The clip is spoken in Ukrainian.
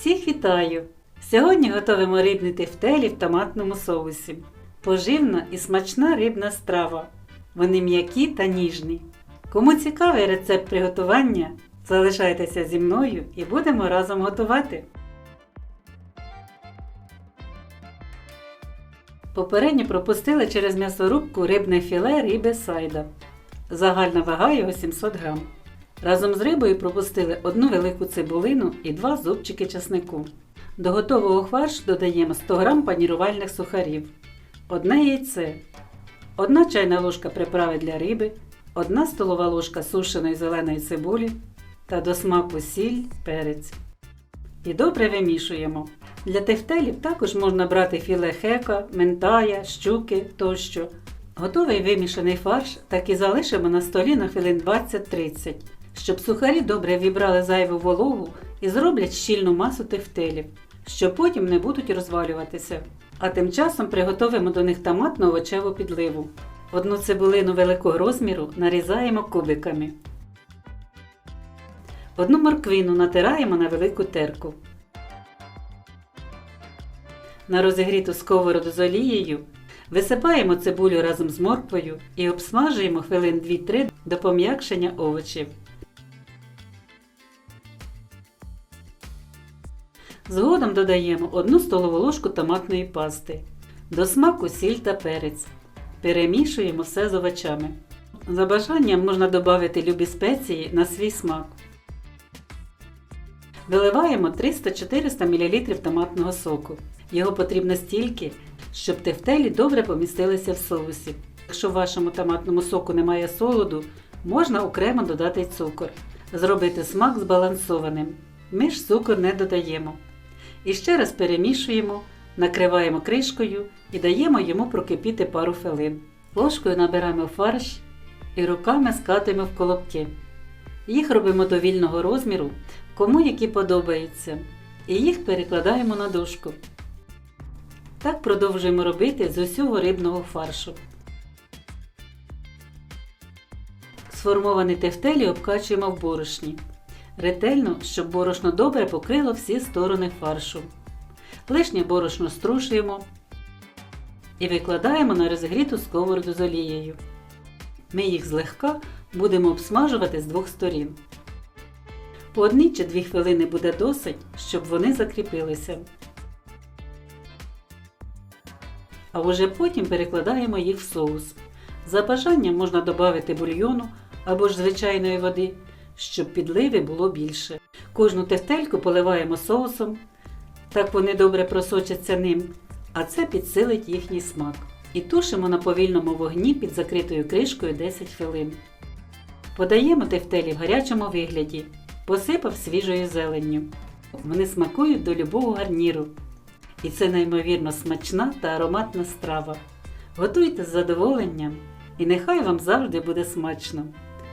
Всіх вітаю! Сьогодні готуємо рибні тефтелі в томатному соусі. Поживна і смачна рибна страва. Вони м'які та ніжні. Кому цікавий рецепт приготування, залишайтеся зі мною і будемо разом готувати. Попередньо пропустили через м'ясорубку рибне філе риби сайда. Загальна вага його 700 грам. Разом з рибою пропустили одну велику цибулину і два зубчики чеснику. До готового фаршу додаємо 100 г панірувальних сухарів, одне яйце, одна чайна ложка приправи для риби, одна столова ложка сушеної зеленої цибулі та до смаку сіль, перець. І добре вимішуємо. Для тефтелів також можна брати філе хека, ментая, щуки тощо. Готовий вимішаний фарш так і залишимо на столі на хвилин 20-30, щоб сухарі добре вібрали зайву вологу і зроблять щільну масу тефтелів, що потім не будуть розвалюватися. А тим часом приготовимо до них томатну овочеву підливу. Одну цибулину великого розміру нарізаємо кубиками. Одну морквину натираємо на велику терку. На розігріту сковороду з олією висипаємо цибулю разом з морквою і обсмажуємо хвилин 2-3 до пом'якшення овочів. Згодом додаємо 1 столову ложку томатної пасти. До смаку сіль та перець. Перемішуємо все з овочами. За бажанням можна додати любі спеції на свій смак. Виливаємо 300-400 мл томатного соку. Його потрібно стільки, щоб тефтелі добре помістилися в соусі. Якщо в вашому томатному соку немає солоду, можна окремо додати цукор. Зробити смак збалансованим. Ми ж цукор не додаємо. І ще раз перемішуємо, накриваємо кришкою і даємо йому прокипіти пару хвилин. Ложкою набираємо фарш і руками скатуємо в колобки. Їх робимо до вільного розміру, кому які подобаються, і їх перекладаємо на дошку. Так продовжуємо робити з усього рибного фаршу. Сформовані тефтелі обкачуємо в борошні. Ретельно, щоб борошно добре покрило всі сторони фаршу. Лишнє борошно струшуємо і викладаємо на розігріту сковороду з олією. Ми їх злегка будемо обсмажувати з двох сторін. По одній чи дві хвилини буде досить, щоб вони закріпилися. А вже потім перекладаємо їх в соус. За бажанням можна додати бульйону або ж звичайної води, щоб підливи було більше. Кожну тефтельку поливаємо соусом, так вони добре просочаться ним, а це підсилить їхній смак. І тушимо на повільному вогні під закритою кришкою 10 хвилин. Подаємо тефтелі в гарячому вигляді, посипав свіжою зеленню. Вони смакують до любого гарніру. І це неймовірно смачна та ароматна страва. Готуйте з задоволенням і нехай вам завжди буде смачно.